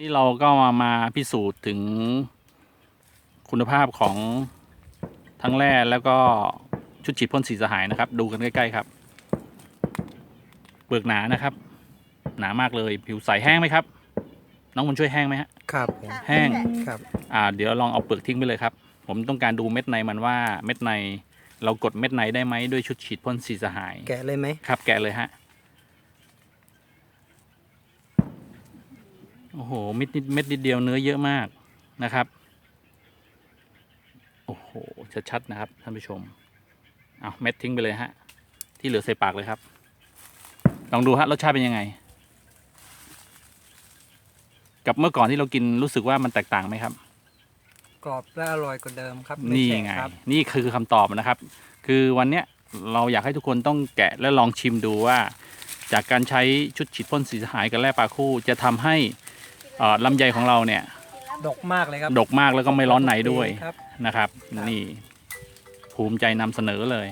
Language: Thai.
นี่เราก็มามาพิสูจน์ถึงคุณภาพของทั้งแร่แล้วก็ชุดฉีดพ่นสีสหายนะครับ ดูกันใกล้ ๆ ครับ เปลือกหนานะครับ หนามากเลยผิวใสแห้งไหมครับ น้องมันช่วยแห้งไหมฮะครับผมแห้งครับอ่าเดี๋ยวลองเอาเปลือกทิ้งไปเลยครับ ผมต้องการดูเม็ดในมันว่าเม็ดในเรากดเม็ดในได้ไหมด้วยชุดฉีดพ่นสีสหาย แกะเลยไหมครับ แกะเลยฮะ โอ้โหเม็ดนิดเม็ดนิดเดียวเนื้อเยอะมากนะครับ โอ้โห ชัดๆนะครับท่านผู้ชม เอาเม็ดทิ้งไปเลยฮะ ที่เหลือใส่ปากเลยครับ ลองดูฮะรสชาติเป็นยังไง กับเมื่อก่อนที่เรากินรู้สึกว่ามันแตกต่างไหมครับ กรอบและอร่อยกว่าเดิมครับนี่ม่แข็ไง ครับ นี่คือคำตอบนะครับ คือวันเนี้ยเราอยากให้ทุกคนต้องแกะและลองชิมดูว่า จากการใช้ชุดฉีดพ่นสีสหายกับแร่ปลาคู่ จะทำให้ เอ่อลำไยของเราเนี่ย ดกมากเลยครับดกมากแล้วก็ไม่ร้อนในด้วยครับ นะครับครับ นี่ภูมิใจนำเสนอเลย